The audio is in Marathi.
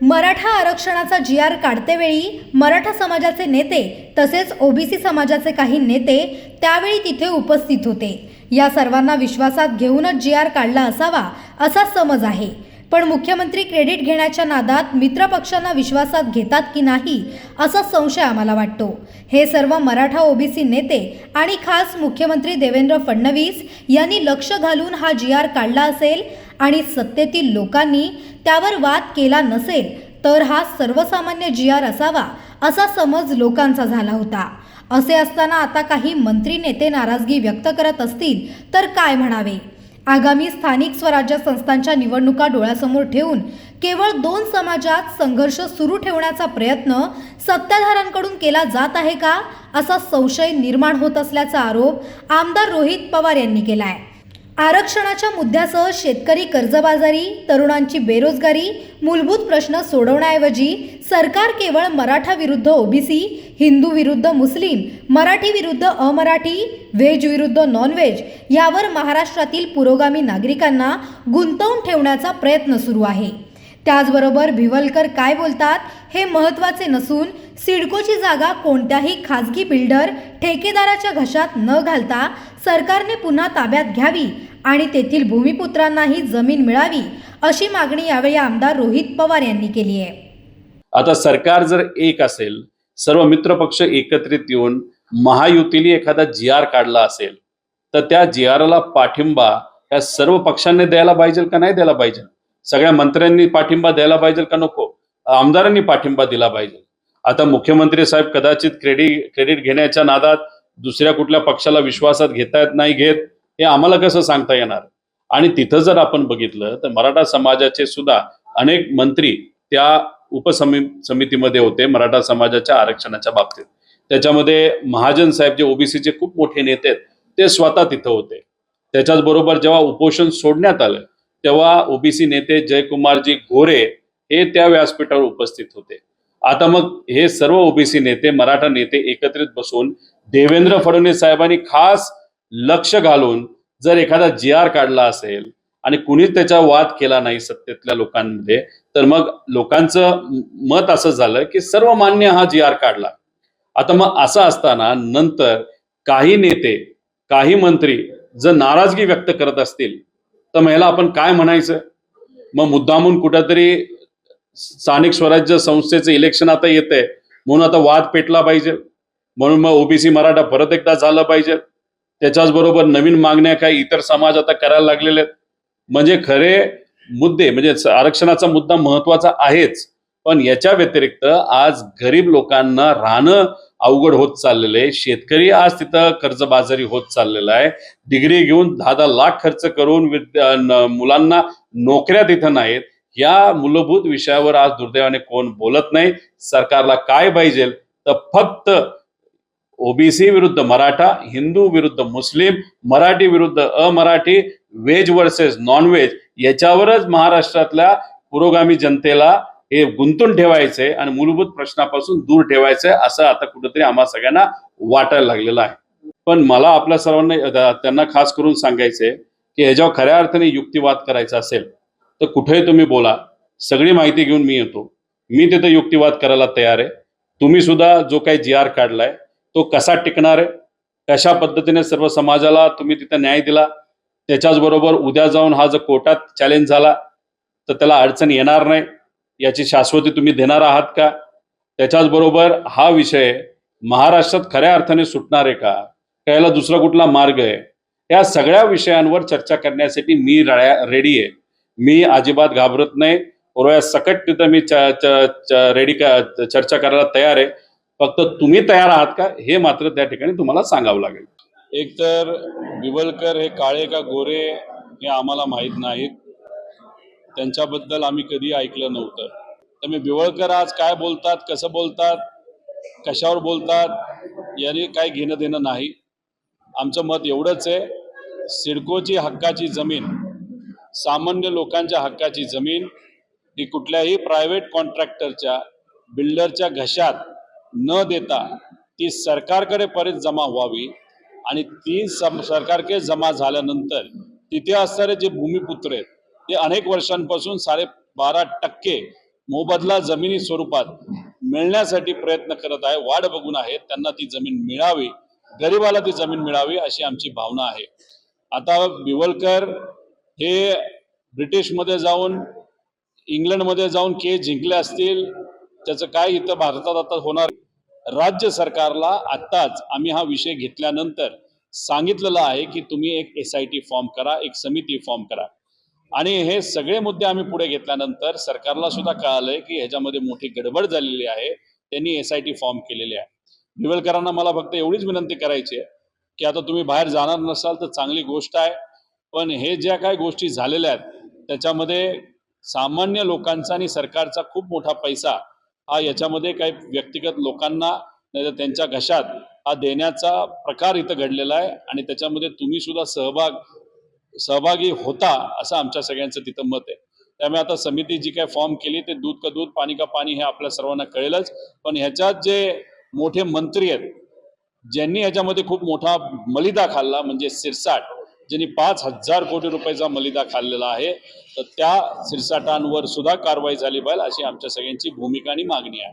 मराठा आरक्षणाचा जी आर काढतेवेळी मराठा समाजाचे नेते तसेच ओबीसी समाजाचे काही नेते त्यावेळी तिथे उपस्थित होते. या सर्वांना विश्वासात घेऊनच जी आर काढला असावा असा समज आहे. पण मुख्यमंत्री क्रेडिट घेण्याच्या नादात मित्रपक्षांना विश्वासात घेतात की नाही असा संशय आम्हाला वाटतो. हे सर्व मराठा ओबीसी नेते आणि खास मुख्यमंत्री देवेंद्र फडणवीस यांनी लक्ष घालून हा जी आर काढला असेल आणि सत्तेतील लोकांनी त्यावर वाद केला नसेल तर हा सर्वसामान्य जी आर असावा असा समज लोकांचा झाला होता. असे असताना आता काही मंत्री नेते नाराजगी व्यक्त करत असतील तर काय म्हणावे? आगामी स्थानिक स्वराज्य संस्थांच्या निवडणुका डोळ्यासमोर ठेवून केवळ दोन समाजात संघर्ष सुरू ठेवण्याचा प्रयत्न सत्ताधाऱ्यांकडून केला जात आहे का असा संशय निर्माण होत असल्याचा आरोप आमदार रोहित पवार यांनी केला आहे आरक्षणाच्या मुद्द्यासह शेतकरी कर्जबाजारी तरुणांची बेरोजगारी मूलभूत प्रश्न सोडवण्याऐवजी सरकार केवळ मराठा विरुद्ध ओबीसी हिंदू विरुद्ध मुस्लिम मराठी विरुद्ध अमराठी व्हेज विरुद्ध नॉनव्हेज यावर महाराष्ट्रातील पुरोगामी नागरिकांना गुंतवून ठेवण्याचा प्रयत्न सुरू आहे. त्याचबरोबर भिवलकर काय बोलतात हे महत्त्वाचे नसून सिडकोची जागा कोणत्याही खाजगी बिल्डर ठेकेदाराच्या घशात न घालता सरकारने पुन्हा ताब्यात घ्यावी आणि तेथील भूमिपुत्रांनाही जमीन मिळावी अशी मागणी यावेळी आमदार रोहित पवार यांनी केली आहे. आता सरकार जर एक असेल सर्व मित्रपक्ष एकत्रित येऊन महायुतीने एखादा जी आर काढला असेल तर त्या जी आरला पाठिंबा या सर्व पक्षांनी द्यायला पाहिजे का नाही द्यायला पाहिजे? सगळ्या मंत्र्यांनी पाठिंबा द्यायला पाहिजे का नको? आमदारांनी पाठिंबा दिला पाहिजे. आता मुख्यमंत्री साहेब कदाचित क्रेडिट क्रेडिट घेण्याच्या नादात दुसऱ्या कुठल्या पक्षाला विश्वासात घेता येत नाही घेत हे आम्हाला कसं सांगता येणार? आणि तिथं जर आपण बघितलं तर मराठा समाजाचे सुद्धा अनेक मंत्री त्या उपसमि समितीमध्ये होते मराठा समाजाच्या आरक्षणाच्या बाबतीत. त्याच्यामध्ये महाजन साहेब जे ओबीसीचे खूप मोठे नेते आहेत ते स्वतः तिथं होते. त्याच्याच बरोबर जेव्हा उपोषण सोडण्यात आलं तेव्हा ओबीसी नेते जयकुमारजी गोरे हे त्या व्यासपीठावर उपस्थित होते. आता मग हे सर्व ओबीसी नेते मराठा नेते एकत्रित बसून देवेंद्र फडणवीस साहेबांनी खास लक्ष घालून जर एखादा जी आर काढला असेल आणि कुणीच त्याचा वाद केला नाही सत्तेतल्या लोकांमध्ये तर मग लोकांचं मत असं झालं की सर्व मान्य हा जी आर काढला. आता मग असं असताना नंतर काही नेते काही मंत्री जर नाराजगी व्यक्त करत असतील तर मग ह्याला आपण काय म्हणायचं? मग मुद्दामून कुठंतरी स्थानिक स्वराज्य संस्थेचं इलेक्शन आता येतंय. म्हणून आता वाद पेटला पाहिजे. म्हणून मग ओबीसी मराठा परत एकदा झालं पाहिजे. त्याच्याच बरोबर नवीन मागण्या काही इतर समाज आता करायला लागलेले आहेत. म्हणजे खरे मुद्दे म्हणजे आरक्षणाचा मुद्दा महत्त्वाचा आहेच. पण याच्या व्यतिरिक्त आज गरीब लोकांना राहणं अवघड होत चाललेलं आहे. शेतकरी आज तिथं कर्जबाजारी होत चाललेला आहे. डिग्री घेऊन दहा दहा लाख खर्च करून विद्या- मुलांना नोकऱ्या तिथं नाहीत. या मूलभूत विषयावर आज दुर्दैवाने कोण बोलत नाही. सरकारला काय पाहिजे? तर फक्त ओबीसी विरुद्ध मराठा हिंदू विरुद्ध मुस्लिम मराठी विरुद्ध अमराठी व्हेज वर्सेस नॉन व्हेज याच्यावरच महाराष्ट्रातल्या पुरोगामी जनतेला हे गुंतून ठेवायचंय आणि मूलभूत प्रश्नापासून दूर ठेवायचंय असं आता कुठेतरी आम्हा सगळ्यांना वाटायला लागलेलं आहे. पण मला आपल्या सर्वांना त्यांना खास करून सांगायचंय की ह्याच्यावर खऱ्या अर्थाने युक्तिवाद करायचा असेल तर कुठेही तुम्ही बोला. सगळी माहिती घेऊन मी येतो. मी तिथं युक्तिवाद करायला तयार आहे. तुम्ही सुद्धा जो काही जी आर काढलाय तो कसा टिकणार आहे? कशा पद्धतीने सर्व समाजाला तुम्ही तिथं न्याय दिला? त्याच्याच बरोबर उद्या जाऊन हा जर कोर्टात चॅलेंज झाला तर त्याला अडचण येणार नाही. याची शाश्वती तुम्ही देणार आहात का? त्याच्याच बरोबर हा विषय महाराष्ट्रात खऱ्या अर्थाने सुटणार आहे का? त्याला याला दुसरा कुठला मार्ग आहे? या सगळ्या विषयांवर चर्चा करण्यासाठी मी रेडी आहे. मी अजिबात घाबरत नाही. ओरव्या सकट तिथं मी च- रेडी चर्चा करायला तयार आहे. फक्त तुम्ही तयार आहात का? हे मात्र त्या ठिकाणी तुम्हाला सांगावं लागेल. एकतर बिबलकर हे काळे का गोरे हे आम्हाला माहीत नाहीत. त्यांच्याबद्दल आम्ही कधी ऐकलं नव्हतं. तर मी बिवळकर आज काय बोलतात कसं बोलतात कशावर बोलतात याने काय घेणं देणं नाही. आमचं मत एवढंच आहे सिडकोची हक्काची जमीन सामान्य लोकांच्या हक्काची जमीन ही कुठल्याही प्रायव्हेट कॉन्ट्रॅक्टरच्या बिल्डरच्या घशात न देता ती सरकारकडे परत जमा व्हावी आणि ती सम सरकारकडे जमा झाल्यानंतर तिथे असणारे जे भूमिपुत्र आहेत ते अनेक वर्षांपासून साडे बारा टक्के मोबदला जमिनी स्वरूपात मिळण्यासाठी प्रयत्न करत आहे वाट बघून आहे. त्यांना ती जमीन मिळावी गरिबाला ती जमीन मिळावी अशी आमची भावना आहे. आता बिवलकर हे ब्रिटिशमध्ये जाऊन इंग्लंडमध्ये जाऊन केस जिंकले असतील त्याचं काय इथं भारतात आता होणार? राज्य सरकारला आत्ताच आम्ही हा विषय घेतल्यानंतर सांगितलेलं आहे की तुम्ही एक एस आय टी फॉर्म करा एक समिती फॉर्म करा. आणि हे सगळे मुद्दे आम्ही पुढे घेतल्यानंतर सरकारला सुद्धा कळालंय की ह्याच्यामध्ये मोठी गडबड झालेली आहे. त्यांनी एस आय टी फॉर्म केलेली आहे. निवलकरांना मला फक्त एवढीच विनंती करायची आहे की आता तुम्ही बाहेर जाणार नसाल तर चांगली गोष्ट आहे. पण हे ज्या काही गोष्टी झालेल्या आहेत त्याच्यामध्ये सामान्य लोकांचा आणि सरकारचा खूप मोठा पैसा हा याच्यामध्ये काही व्यक्तिगत लोकांना नाही तर त्यांच्या घशात हा देण्याचा प्रकार इथं घडलेला आहे. आणि त्याच्यामध्ये तुम्ही सुद्धा सहभाग सहभागी होता असं आमच्या सगळ्यांचं तिथं मत आहे. त्यामुळे आता समिती जी काय फॉर्म केली ते दूध का दूध पाणी का पाणी हे आपल्या सर्वांना कळेलच. पण ह्याच्यात जे मोठे मंत्री आहेत ज्यांनी ह्याच्यामध्ये खूप मोठा मलिदा खाल्ला म्हणजे सिरसाट ज्यांनी पाच हजार कोटी रुपयाचा मलिदा खाल्लेला आहे तर त्या सिरसाटांवर सुद्धा कारवाई झाली पाहिजे अशी आमच्या सगळ्यांची भूमिका आणि मागणी आहे.